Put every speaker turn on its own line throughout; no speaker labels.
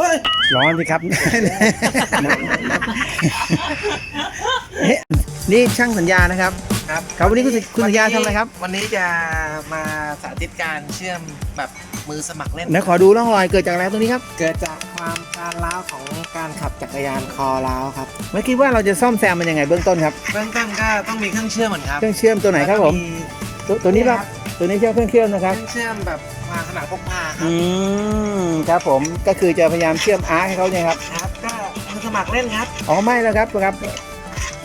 ว้ย
ร้อนสิครับเอ๊ะนี่ช่างสัญญานะครับ
ครับ
ครับวันนี้คุณคุณสัญญาทำอะไรครับ
วันนี้จะมาสาธิตการเชื่อมแบบมือสมัครเล่น
ไหนขอดูร่องรอยเกิดจากอะไรตรงนี้ครับ
เกิดจากความการล้าวของการขับจักรยานคอล้าวครับ
ไม่คิดว่าเราจะซ่อมแซมมันยังไงเบื้องต้นครับ
เบื้องต้นก็ต้องมีเครื่องเชื่อมเหมือนครับ
เครื่องเชื่อมตัวไหนครับผม
แล้วก็
ตัวตัวนี้ครับ ตัวนี้เชื่อมเครื่องเชื่อมนะ
เค
ครับ
รื่องเชื่อมแบบมาขนาดพกพาครั
อื
บ
มครับผมก็คือจะพยายามเชื่อมอาร์คให้เขาเนี่ยครับ
ครับก็มือสมัครเล่นครับ
อ๋อไม่แล้วครับครับ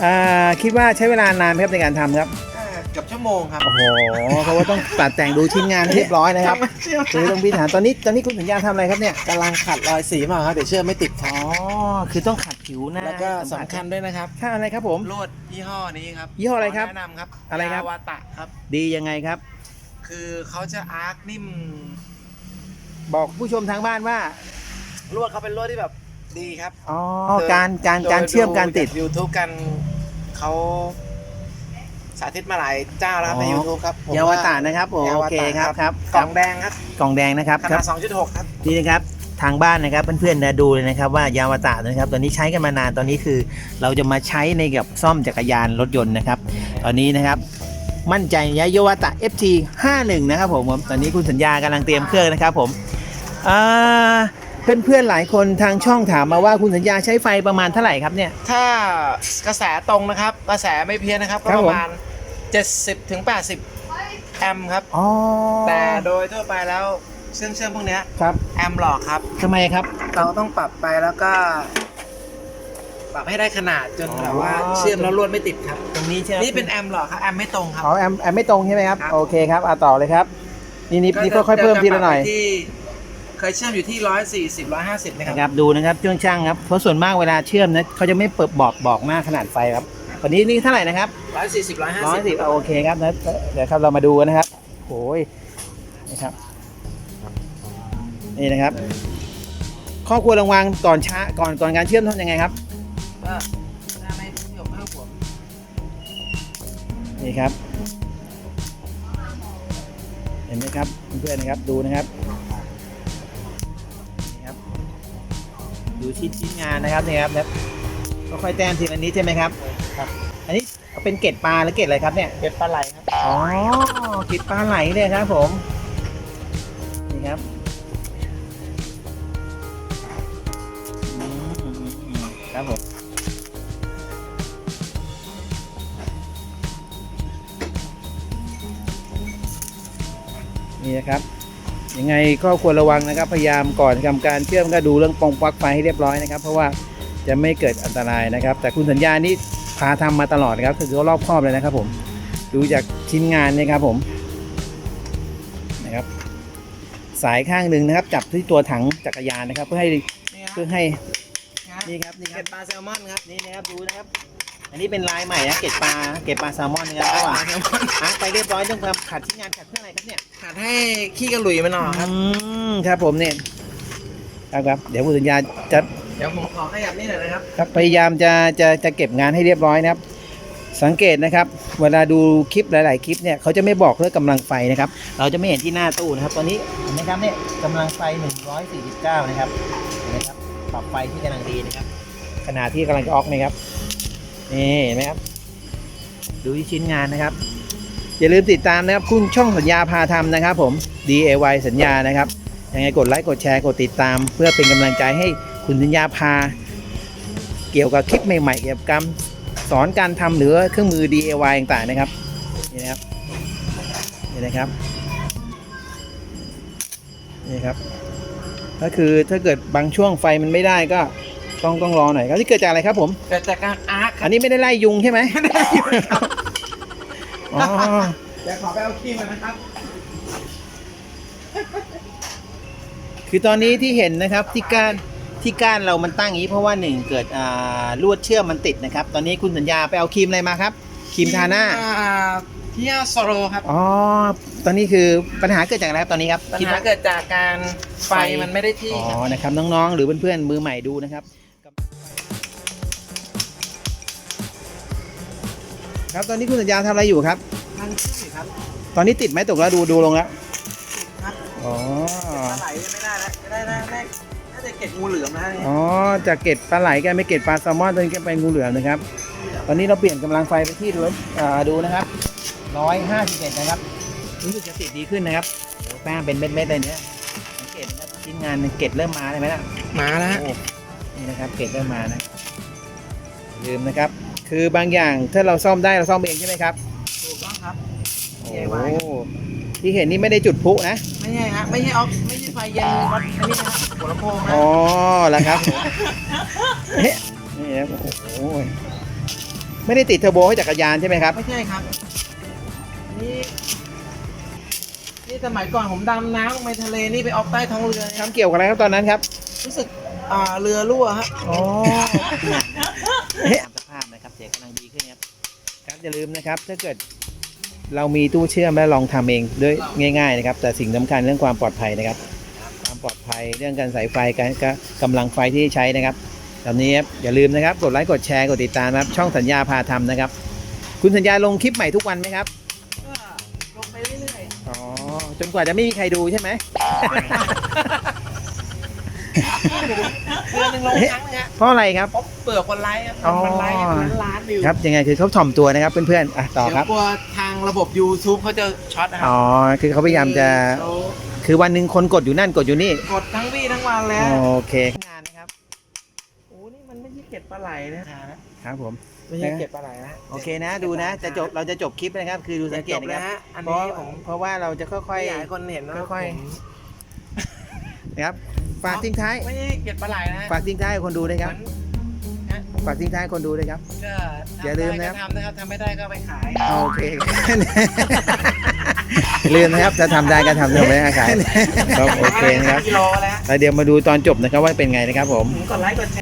อ่าคิดว่าใช้เวลานานไหมครับในการทำครับ
ก็เกือบชั่วโมงครับ
โอ้โหเพราะว่าต้องตัดแต่งดูชิ้นงานให้เรียบร้อยนะครับ
ไม่เชื่อม
คือต้องพิจารณาตอนนี้ตอนนี้คุณสัญญาทำอะไรครับเนี่ย
กำลังขัดรอยสีมาครับเดี๋ยวเชื่อมไม่ติดครั
อ๋
บ
อคือต้องขัดผิวหน้า
แล้วก็สำคัญด้วยนะครับ
ค่าอะไรครับผม
ลวดยี่ห้อนี้ครับ
ยี่ห้ออะไรครับ
ขแนะนำครับ
อะไรครับ
ยาวาตะครับ
ดียังไงครับ
คือเขาจะอาร์คนิ่ม
บอกผู้ชมทางบ้านว่า
ลวดเขาเป็นลวดที่แบบดีครับ
อ๋อการการการเชื่อมการติด
ยูทูบกันเขาสาธิตมาหลายเจ้าแล้วครับใน
อ๋อ
YouTube ครับผม
ยาวตานะครับโอ
ยวา
เค
ตะ
ครับครับ
กล่องแดงครับ
กล่องแดงนะครับ
ข
ครั
นา
บ
ด2.6ครับ
นี่นะครับทางบ้านนะครับเพื่อนๆนะดูเลยนะครับว่ายาวตานะครับตอนนี้ใช้กันมานานตอนนี้คือ เราจะมาใช้ในกับซ่อมจักรยานรถยนต์นะครับ ตอนนี้นะครับ มั่นใจยาวตา FT 51นะครับผมผมตอนนี้คุณสัญญากำลังเตรียมเครื่องนะครับผมอ่าเพื่อนๆหลายคนทางช่องถามมาว่าคุณสัญญาใช้ไฟประมาณเท่าไหร่ครับเนี่ย
ถ้ากระแสตรงนะครับ กระแสไม่เพี้ยนนะครับก็
ครับ
ป
ผม
ระมาณ 70ถึง80 แอมป์ครับ
อ๋อ
แต่โดยทั่วไปแล้วเครื่องเชื่อมพวกเนี้ย
ครับ
แอมป์หลอกครับ
ทำไมครับ
เราต้องปรับไปแล้วก็ ปรับให้ได้ขนาดจน
อ๋อ
แบบว่าเชื่อมแล้วลวดไม่ติดครับ
ตรงนี้ใช่ไหม
นี่เป็นแอมป์หลอกครับแอมป์ไม่ตรงครับ
อ๋อแอมแอมไม่ตรงใช่ไหมครับ
ครับ
โอเคครับอะต่อเลยครับ นี่นี่นี่ค่อยๆเพิ่มทีละหน่อย
จปรับไปที่ เคยเชื่อมอยู่ที่ร้อยสี่สิบร้อยห้าสิบนะค
นะ
รับ
ครับดูนะครับเครื่องช่างครับเพราะส่วนมากเวลาเชื่อมนะเขาจะไม่เปิดบอกบอกหน้าขนาดไฟครับวันนี้นี่เท่าไหร่นะครับ
ร้อยสี่สิบร้อยห้า
ร้อย
สิบ
สิบโอเคครับนะเดี๋ยวครับเรามาดูกันนะครับโอ้ยนะครับ นี่นะครับ ข้อควรระวังก่อนช้าก่อนก่อนการเชื่อมทำยังไงครับ
ก็ถ้าไม่หยกเพิ่มผม
นี่ครับ เห็นไหมครับเพื่อนๆนะครับดูนะครับนี่ครับ ดูชิ้นชิ้นงานนะครับนี่ครับนะค่อยๆแต้มทีละนิดใช่ไหมครับ
ครับ
อันนี้เป็นเกล็ดปลาหรือเกล็ดอะไรครับเนี่ย
เป็นปลาไหลครับ
อ๋อเกล็ดปลาไหลเลยครับผม นี่ครับอืมครับผม นี่นะครับยังไงก็ควรระวังนะครับ พยายามก่อนทำการเชื่อมก็ดูเรื่องปองปลั๊กไฟให้เรียบร้อยนะครับ เพราะว่าจะไม่เกิดอันตรายนะครับ แต่คุณสัญญานี่พาทำมาตลอดนะครับคือเขารอบครอบเลยนะครับ ผมดูจากชิ้นงานเนี่ยครับผมนะครับ สายข้างหนึ่งนะครับ จับที่ตัวถังจักรยานนะครับ เพื่อให้
นี่ค
เพื่
รั
อบให้
ครับ
นี่ครับนี่ค
เก็
รับ
ดปลาแซลมอนครับ
นี่นะครับดูนะครับ อันนี้เป็นลายใหม่นะเกล็ดปลาเกล็ดปลาแซลมอนนะครับระหว่าง
แซลมอน
อะไปเรียบร้อยต้องทำขัดชิ้นงานขัดเพื่ออะไรครับเนี่ย
ขัดให้ขี้กระหลุยมันออกครับ
อืมครับผมเนี่ยครับครับเดี๋ยวคุณสัญญาจะ
เดี๋ยวผมขอขยับนี่หน่อยนะครับ
ครับพยายามจะจะจะเก็บงานให้เรียบร้อยนะครับ สังเกตนะครับ เวลาดูคลิปหลาย ๆ คลิปเนี่ยเขาจะไม่บอกเรื่องกำลังไฟนะครับ เราจะไม่เห็นที่หน้าตู้นะครับ ตอนนี้เห็นไหมครับเนี่ยกำลังไฟ 149 นะครับเห็นไหมครับปรับไฟที่กำลังดีนะครับขณะที่กำลังจะออกนะครับ นี่เห็นไหมครับ ดูที่ชิ้นงานนะครับ อย่าลืมติดตามนะครับคุณช่องสัญญาพาทำนะครับผม DIY สัญญานะครับยังไงกดไลค์กดแชร์กดติดตาม เพื่อเป็นกำลังใจให้คุณสัญญาพา เกี่ยวกับคลิปใหม่ๆเกี่ยวกับการสอนการทำหรือเครื่องมือ DIY ต่างๆนะครับนี่นะครับนี่นะครับนี่ครับ ก็คือถ้าเกิดบางช่วงไฟมันไม่ได้ก็ ต้องต้องรอหน่อยครับนี่เกิดจากอะไรครับผม
เกิดจากการอาร์คค
อั
รับ
นนี้ไม่ได้ไล่ยุงใช่ไหม
ไม่ได้อยู่ครับ
อ๋อ
เดี๋ยวขอไปเอาขี้มานะครับ
คือตอนนี้ที่เห็นนะครับที่ก้านที่ก้านเรามันตั้งอย่างนี้เพราะว่าหนึ่งเกิดอ่าลวดเชื่อมมันติดนะครับ ตอนนี้คุณสัญญาไปเอาครีมอะไรมาครับครีมทาหน้า
อ่ที่โซโลครับ
อ๋อ ตอนนี้คือปัญหาเกิดจากอะไรครับตอนนี้ครับ
ปัญ
คิด
หา
ว่า
เกิดจากการไฟ
ไฟ
มันไม่ได้ที่
อ๋อ
ครับ
นะครับ น้อง ๆ หรือเพื่อน ๆ มือใหม่ดูนะครับ ครับตอนนี้คุณสัญญาทำอะไรอยู่ครับ
มันขึ้นครับ
ตอนนี้ติดไหมตกแล้วดูดูลงแล้ว
ครับ
อ๋อ
ปลาไหลไม่ได้แล้วไม่ได้ได้ได้น่าจะเกล็ดงูเหลือมนะเนี่ย
อ๋อจากเกล็ดปลาไหลกลายเป็นเกล็ดปลาแซลมอนตอนนี้กลายเป็นงูเหลือมนะครับ ตอนนี้เราเปลี่ยนกำลังไฟไปที่ดูอ่าดูนะครับร้อยห้าสิบเอ็ดนะครับรู้สึกจะติดดีขึ้นนะครับโอ้แป้งเป็นเม็ดๆเลยเนี่ยสังเกตนะครับชิ้นงานเกล็ดเริ่มมาเลยไหมล่ะ
มาแล้วฮะ
โอ้นี่นะครับเกล็ดเริ่มมานะลืมนะครับ คือบางอย่างถ้าเราซ่อมได้เราซ่อมเองใช่ไหมครับ
ถูกต้องครับ
โอ้
ใหญ่ไว้
ที่เห็นนี่ไม่ได้จุดพลุนะ
ไม่ใช่ฮะไม่ใช่ออกไม่ใช่ไฟเย็นวัดอันนี้นะครับหัวลำโพงนะ
อ๋อแล้วครับเฮ้ยนี่นะโอ้โหไม่ได้ติดเทอร์โบให้จักรยานใช่ไหมครับ
ไม่ใช่ครับนี่นี่สมัยก่อนผมดำน้ำลงไปทะเลนี่ไปออกใต้ท้องเรือ
ทำเกี่ยวกับอะไรครับตอนนั้นครับ
รู้สึกอ่าเรือรั่วฮะ
อ๋อเฮ้ยสภาพนะครับเสียงกำลังดีขึ้นครับครับอย่าลืมนะครับถ้าเกิดเรามีตู้เชื่อมและลองทำเองด้วยง่าย ๆ นะครับ แต่สิ่งสำคัญเรื่องความปลอดภัยนะครับ ความปลอดภัยเรื่องการสายไฟการการกำลังไฟที่ใช้นะครับตอนนี้ครับอย่าลืมนะครับกดไลค์กดแชร์กดติดตามนะครับ ช่องสัญญาพาทำนะครับ คุณสัญญาลงคลิปใหม่ทุกวันไหมครับ
ก็ลงไปเรื่อย
อ๋อจนกว่าจะไม่มีใครดูใช่ไหม
ๆ เดือนหนึ่งลงครั้งนะฮะ
เพราะอะไรครับ
เพราะเปลือกคนไลค์ครับ
อ๋อ
มันไลค์เป็นล้านๆวิว
ครับยังไงคือเขาถ่อมตัวนะครับเพื่อนๆอะต่อ
เดี๋ย
ครับ
วกลัวทางระบบ YouTube เขาจะช็อตนะครั
อ๋อคือเขาพยายามจะ
เขา
คือวันหนึ่งคนกดอยู่นั่นกดอยู่นี่
กดทั้งวี่ทั้งวันแล้ว
โอเคงานนะครับ
โอ้นี่มันไม่ใช่เกล็ดปลาไหลนะครับ
ผม
ไม่ใช่เกล็ดปลาไหลนะ
โอเคนะดูนะจะจบเราจะจบคลิปนะครับ คือดูสังเกต
จบ
นะ
แล้
ควรับ
ฮะอัน
เพราะ
นี้ผม
เพราะว่าเราจะค่
ไม่
อย
อยากให้คนเห็นว่า
ค่อยๆ
ผม
ๆนะครับ ฝากทิ้งท้าย
ไม่ใช่เกล็ดปลาไหลนะ
ฝากทิ้งท้ายให้คนดูด้วยครับ
เหมือน
ฝากทิ้งท้ายให้คนดูด้วยครับ
ก็
อย่าลืมนะ
ทำได้ก็ทำนะครับทำไม่ได้ก็ไปขาย
โอเคอย่าลืมนะครับจะทำได้ก็ทำทำไม่ได้ก็ขายครับโอเคนะครับ
กิโลแล้ว
แล้วเดี๋ยวมาดูตอนจบนะครับว่าเป็นไงนะครับผม
กดไลค์กดแชร์